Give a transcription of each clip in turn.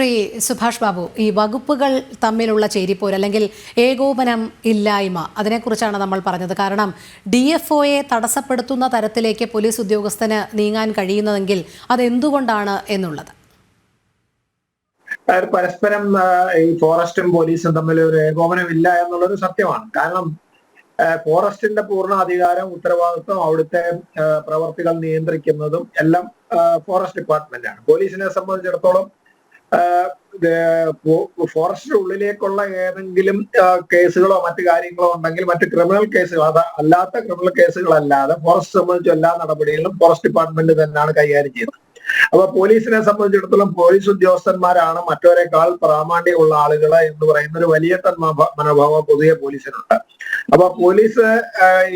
ശ്രീ സുഭാഷ് ബാബു ഈ വകുപ്പുകൾ തമ്മിലുള്ള ചേരിപ്പോര് അല്ലെങ്കിൽ ഏകോപനം ഇല്ലായ്മ അതിനെക്കുറിച്ചാണ് നമ്മൾ പറഞ്ഞത്. കാരണം ഡി എഫ് ഒയെ തടസ്സപ്പെടുത്തുന്ന തരത്തിലേക്ക് പോലീസ് ഉദ്യോഗസ്ഥന് നീങ്ങാൻ കഴിയുന്നതെങ്കിൽ അതെന്തുകൊണ്ടാണ് എന്നുള്ളത്? പരസ്പരം ഈ ഫോറസ്റ്റും പോലീസും തമ്മിൽ ഒരു ഏകോപനം ഇല്ല എന്നുള്ളൊരു സത്യമാണ്. കാരണം ഫോറസ്റ്റിന്റെ പൂർണ അധികാരം ഉത്തരവാദിത്വം അവിടുത്തെ പ്രവർത്തികൾ നിയന്ത്രിക്കുന്നതും എല്ലാം ഫോറസ്റ്റ് ഡിപ്പാർട്ട്മെന്റ് ആണ് പോലീസിനെ സംബന്ധിച്ചിടത്തോളം ഫോറസ്റ്റിന്റെ ഉള്ളിലേക്കുള്ള ഏതെങ്കിലും കേസുകളോ മറ്റു കാര്യങ്ങളോ ഉണ്ടെങ്കിൽ മറ്റ് ക്രിമിനൽ കേസുകൾ അത് അല്ലാത്ത ക്രിമിനൽ കേസുകളല്ലാതെ ഫോറസ്റ്റ് സംബന്ധിച്ച എല്ലാ നടപടികളും ഫോറസ്റ്റ് ഡിപ്പാർട്ട്മെന്റ് തന്നെയാണ് കൈകാര്യം ചെയ്യുന്നത്. അപ്പൊ പോലീസിനെ സംബന്ധിച്ചിടത്തോളം പോലീസ് ഉദ്യോഗസ്ഥന്മാരാണ് മറ്റവരെക്കാൾ പ്രാമാണ്യമുള്ള ആളുകൾ എന്ന് പറയുന്ന ഒരു വലിയ മനോഭാവം പൊതുവെ പോലീസിനുണ്ട്. അപ്പൊ പോലീസ്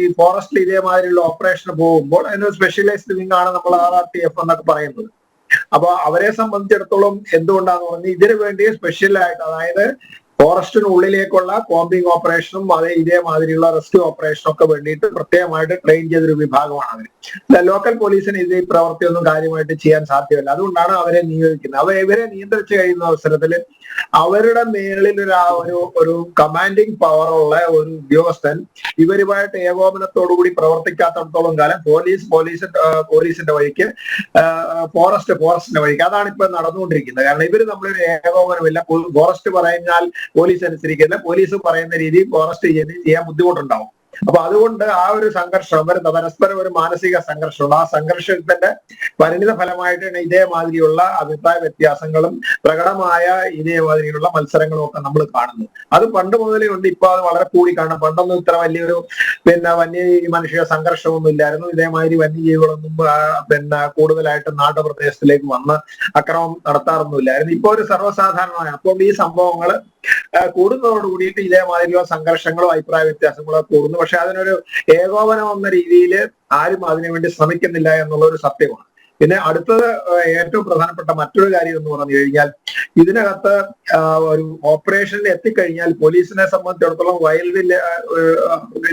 ഈ ഫോറസ്റ്റ് ഇതേമാതിരിയുള്ള ഓപ്പറേഷന് പോകുമ്പോൾ അതിന് സ്പെഷ്യലൈസ്ഡ് വിങ് ആണ് നമ്മൾ ആർ ആർ ടി എഫ് എന്നൊക്കെ പറയുന്നത്. അപ്പൊ അവരെ സംബന്ധിച്ചിടത്തോളം എന്തുകൊണ്ടാന്ന് പറഞ്ഞാൽ ഇതിനു വേണ്ടി സ്പെഷ്യലായിട്ട് അതായത് ഫോറസ്റ്റിനുള്ളിലേക്കുള്ള കോമ്പിംഗ് ഓപ്പറേഷനും അതേ ഇതേമാതിരിയുള്ള റെസ്ക്യൂ ഓപ്പറേഷനും ഒക്കെ വേണ്ടിയിട്ട് പ്രത്യേകമായിട്ട് ട്രെയിൻ ചെയ്തൊരു വിഭാഗമാണ് അവർ ലോക്കൽ പോലീസിന് ഇത് ഈ പ്രവൃത്തിയൊന്നും കാര്യമായിട്ട് ചെയ്യാൻ സാധ്യമല്ല. അതുകൊണ്ടാണ് അവരെ നിയോഗിക്കുന്നത്. അവ ഇവരെ നിയന്ത്രിച്ചു കഴിയുന്ന അവസരത്തിൽ അവരുടെ മേളിൽ ഒരു ഒരു ഒരു കമാൻഡിങ് പവറുള്ള ഒരു ഉദ്യോഗസ്ഥൻ ഇവരുമായിട്ട് ഏകോപനത്തോടുകൂടി പ്രവർത്തിക്കാത്തടത്തോളം കാലം പോലീസ് പോലീസ് പോലീസിന്റെ വഴിക്ക് ഫോറസ്റ്റ് ഫോറസ്റ്റിന്റെ വഴിക്ക്. അതാണ് ഇപ്പൊ നടന്നുകൊണ്ടിരിക്കുന്നത്. കാരണം ഇവർ നമ്മളൊരു ഏകോപനമില്ല. ഫോറസ്റ്റ് പറഞ്ഞാൽ പോലീസ് അനുസരിക്കില്ല പോലീസ് പറയുന്ന രീതിയിൽ ഫോറസ്റ്റ് ചെയ്യാൻ ബുദ്ധിമുട്ടുണ്ടാവും. അപ്പൊ അതുകൊണ്ട് ആ ഒരു സംഘർഷം അവർ പരസ്പരം ഒരു മാനസിക സംഘർഷമുണ്ട് ആ സംഘർഷത്തിന്റെ പരിണിത ഫലമായിട്ടാണ് ഇതേമാതിരിയുള്ള അഭിപ്രായ വ്യത്യാസങ്ങളും പ്രകടമായ ഇതേമാതിരിയുള്ള മത്സരങ്ങളും ഒക്കെ നമ്മൾ കാണുന്നത്. അത് പണ്ട് മുതലേ ഉണ്ട്. ഇപ്പൊ അത് വളരെ കൂടി കാണാം പണ്ടൊന്നും ഇത്ര വലിയൊരു പിന്നെ വന്യ മനുഷ്യ സംഘർഷമൊന്നും ഇല്ലായിരുന്നു. ഇതേമാതിരി വന്യജീവികളൊന്നും പിന്നെ കൂടുതലായിട്ട് നാട്ടുപ്രദേശത്തിലേക്ക് വന്ന് അക്രമം നടത്താറൊന്നും ഇല്ലായിരുന്നു. ഇപ്പൊ ഒരു സർവസാധാരണമായ അപ്പോൾ ഈ സംഭവങ്ങൾ കൂടുന്നതോട് കൂടിയിട്ട് ഇതേമാതിരിയുള്ള സംഘർഷങ്ങളോ അഭിപ്രായ വ്യത്യാസങ്ങളോ കൂടുന്നു. പക്ഷെ അതിനൊരു ഏകോപനം എന്ന രീതിയിൽ ആരും അതിനുവേണ്ടി ശ്രമിക്കുന്നില്ല എന്നുള്ള ഒരു സത്യമാണ്. പിന്നെ അടുത്തത് ഏറ്റവും പ്രധാനപ്പെട്ട മറ്റൊരു കാര്യം എന്ന് പറഞ്ഞു കഴിഞ്ഞാൽ ഇതിനകത്ത് ഒരു ഓപ്പറേഷനിൽ എത്തിക്കഴിഞ്ഞാൽ പോലീസിനെ സംബന്ധിച്ചിടത്തോളം വൈൽഡ്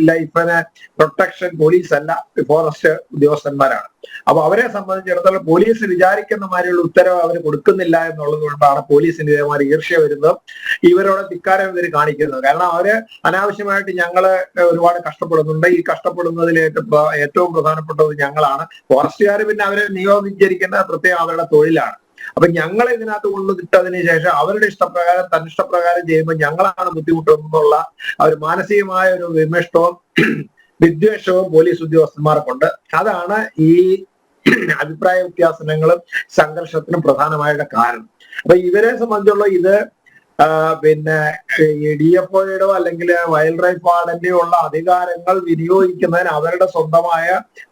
ലൈഫിന് പ്രൊട്ടക്ഷൻ പോലീസ് അല്ല ഫോറസ്റ്റ് ഉദ്യോഗസ്ഥന്മാരാണ്. അപ്പൊ അവരെ സംബന്ധിച്ചിടത്തോളം പോലീസ് വിചാരിക്കുന്ന മാതിരിയുള്ള ഉത്തരവ് അവർ കൊടുക്കുന്നില്ല എന്നുള്ളത് കൊണ്ടാണ് പോലീസിന് ഇതേമാതിരി ഈർഷ്യ വരുന്നത്. ഇവരോട് ധിക്കാരം ഇവർ കാണിക്കുന്നത്. കാരണം അവർ അനാവശ്യമായിട്ട് ഞങ്ങൾ ഒരുപാട് കഷ്ടപ്പെടുന്നുണ്ട്. ഈ കഷ്ടപ്പെടുന്നതിൽ ഏറ്റവും പ്ര- പ്രധാനപ്പെട്ടത് ഞങ്ങളാണ്. ഫോറസ്റ്റുകാർ പിന്നെ അവരെ നിയോഗിച്ചിരിക്കുന്ന പ്രത്യേകം അവരുടെ തൊഴിലാണ്. അപ്പൊ ഞങ്ങൾ ഇതിനകത്ത് കൊണ്ടുവിട്ടതിന് ശേഷം അവരുടെ ഇഷ്ടപ്രകാരം തന്നിഷ്ടപ്രകാരം ചെയ്യുമ്പോൾ ഞങ്ങളാണ് ബുദ്ധിമുട്ടുന്നുള്ള ഒരു മാനസികമായ ഒരു വിമിഷ്ടവും വിദ്വേഷവും പോലീസ് ഉദ്യോഗസ്ഥന്മാർക്കുണ്ട്. അതാണ് ഈ അഭിപ്രായ വ്യത്യാസങ്ങളും സംഘർഷത്തിനും പ്രധാനമായിട്ട് കാരണം. അപ്പൊ ഇവരെ സംബന്ധിച്ചുള്ള ഇത് പിന്നെ ഡി എഫ് ഒയുടെയോ അല്ലെങ്കിൽ വൈൽഡ് ലൈഫ് വാർഡന്റെയോ ഉള്ള അധികാരങ്ങൾ വിനിയോഗിക്കുന്നതിന് അവരുടെ സ്വന്തമായ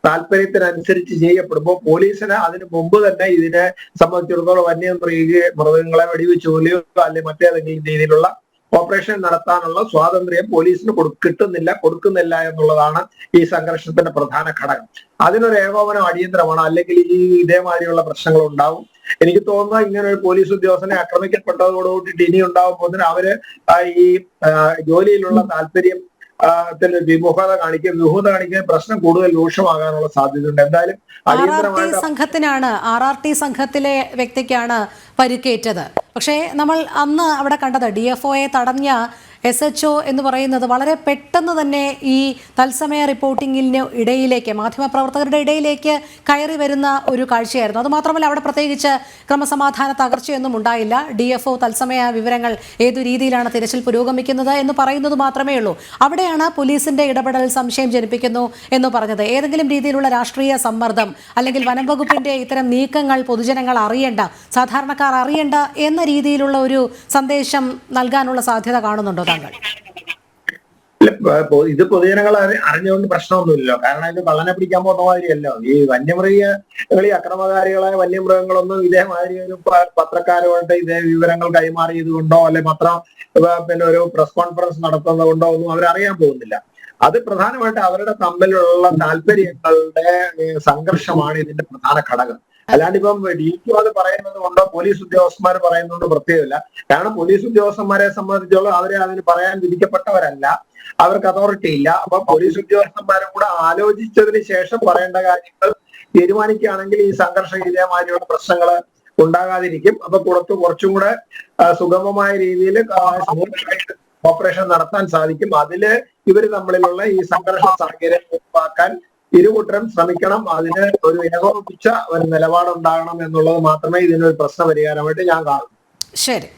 താല്പര്യത്തിനനുസരിച്ച് ചെയ്യപ്പെടുമ്പോൾ പോലീസിന് അതിന് മുമ്പ് തന്നെ ഇതിനെ സംബന്ധിച്ചിടത്തോളം വന്യ മൃഗ മൃഗങ്ങളെ വെടിവെച്ച് കൊല്ലുകയോ അല്ലെങ്കിൽ മറ്റേതെങ്കിലും രീതിയിലുള്ള ഓപ്പറേഷൻ നടത്താനുള്ള സ്വാതന്ത്ര്യം പോലീസിന് കൊടു കിട്ടുന്നില്ല കൊടുക്കുന്നില്ല എന്നുള്ളതാണ് ഈ സംഘർഷത്തിന്റെ പ്രധാന ഘടകം. അതിനൊരു ഏകോപനം അടിയന്തരമാണ്. അല്ലെങ്കിൽ ഈ ഇതേമാതിരിയുള്ള പ്രശ്നങ്ങൾ ഉണ്ടാവും. എനിക്ക് തോന്നുന്നത് ഇങ്ങനെ ഒരു പോലീസ് ഉദ്യോഗസ്ഥനെ ആക്രമിക്കപ്പെട്ടതോടുകൂടിയിട്ട് ഇനി ഉണ്ടാകുമ്പോൾ അവർ ആ ഈ ജോലിയിലുള്ള താല്പര്യം വിമുഖത കാണിക്കുക വിമുഖത കാണിക്കുക പ്രശ്നം കൂടുതൽ രൂക്ഷമാകാനുള്ള സാധ്യതയുണ്ട്. എന്തായാലും സംഘത്തിനാണ് ആർ ആർ ടി സംഘത്തിലെ വ്യക്തിക്കാണ് പരിക്കേറ്റത്. പക്ഷേ നമ്മൾ അന്ന് അവിടെ കണ്ടത് ഡി എഫ് ഒയെ തടഞ്ഞ എസ് എച്ച് ഒ എന്ന് പറയുന്നത് വളരെ പെട്ടെന്ന് തന്നെ ഈ തത്സമയ റിപ്പോർട്ടിങ്ങിന് ഇടയിലേക്ക് മാധ്യമപ്രവർത്തകരുടെ ഇടയിലേക്ക് കയറി വരുന്ന ഒരു കാഴ്ചയായിരുന്നു. അതുമാത്രമല്ല അവിടെ പ്രത്യേകിച്ച് ക്രമസമാധാന തകർച്ചയൊന്നും ഉണ്ടായില്ല. ഡി എഫ് ഒ തത്സമയ വിവരങ്ങൾ ഏതു രീതിയിലാണ് തിരച്ചിൽ പുരോഗമിക്കുന്നത് എന്ന് പറയുന്നത് മാത്രമേ ഉള്ളൂ. അവിടെയാണ് പോലീസിന്റെ ഇടപെടൽ സംശയം ജനിപ്പിക്കുന്നു എന്ന് പറഞ്ഞത്. ഏതെങ്കിലും രീതിയിലുള്ള രാഷ്ട്രീയ സമ്മർദ്ദം അല്ലെങ്കിൽ വനം വകുപ്പിന്റെ ഇത്തരം നീക്കങ്ങൾ പൊതുജനങ്ങൾ അറിയേണ്ട സാധാരണക്കാർ അറിയേണ്ട എന്ന രീതിയിലുള്ള ഒരു സന്ദേശം നൽകാനുള്ള സാധ്യത കാണുന്നുണ്ടോ? താങ്കൾ ഇത് പൊതുജനങ്ങൾ അറി- അറിഞ്ഞുകൊണ്ട് പ്രശ്നമൊന്നുമില്ലല്ലോ. കാരണം ഇത് കള്ളനെ പിടിക്കാൻ പോകുന്ന മാതിരിയല്ലോ. ഈ വന്യമൃഗങ്ങൾ ഈ അക്രമകാരികളായ വന്യമൃഗങ്ങളൊന്നും ഇതേമാതിരി ഒരു പത്രക്കാരോട്ട് ഇതേ വിവരങ്ങൾ കൈമാറിയത് കൊണ്ടോ അല്ലെ പത്രം പിന്നെ ഒരു പ്രസ് കോൺഫറൻസ് നടത്തുന്നത് കൊണ്ടോ ഒന്നും അവരറിയാൻ പോകുന്നില്ല. അത് പ്രധാനമായിട്ട് അവരുടെ തമ്മിലുള്ള താല്പര്യങ്ങളുടെ സംഘർഷമാണ് ഇതിന്റെ പ്രധാന ഘടകം. അല്ലാണ്ട് ഇപ്പം ഡി ക്യു അത് പറയുന്നത് കൊണ്ടോ പോലീസ് ഉദ്യോഗസ്ഥന്മാർ പറയുന്നതുകൊണ്ടോ പ്രത്യേകമില്ല. കാരണം പോലീസ് ഉദ്യോഗസ്ഥന്മാരെ സംബന്ധിച്ചോളം അവരെ അതിന് പറയാൻ വിധിക്കപ്പെട്ടവരല്ല. അവർക്ക് അതോറിറ്റി ഇല്ല. അപ്പൊ പോലീസ് ഉദ്യോഗസ്ഥന്മാരും കൂടെ ആലോചിച്ചതിന് ശേഷം പറയേണ്ട കാര്യങ്ങൾ തീരുമാനിക്കുകയാണെങ്കിൽ ഈ സംഘർഷ ഇതേമാതിരിയുള്ള പ്രശ്നങ്ങൾ ഉണ്ടാകാതിരിക്കും. അപ്പൊ പുറത്ത് കുറച്ചും കൂടെ സുഗമമായ രീതിയിൽ ഓപ്പറേഷൻ നടത്താൻ സാധിക്കും. അതിൽ ഇവർ തമ്മിലുള്ള ഈ സംഘർഷ സാഹചര്യം ഒഴിവാക്കാൻ ഇരുകൂട്ടരും ശ്രമിക്കണം. അതിന് ഒരു ഏകോപിച്ച ഒരു നിലപാടുണ്ടാകണം എന്നുള്ളത് മാത്രമേ ഇതിനൊരു പ്രശ്ന പരിഹാരമായിട്ട് ഞാൻ കാണുന്നു ശരി.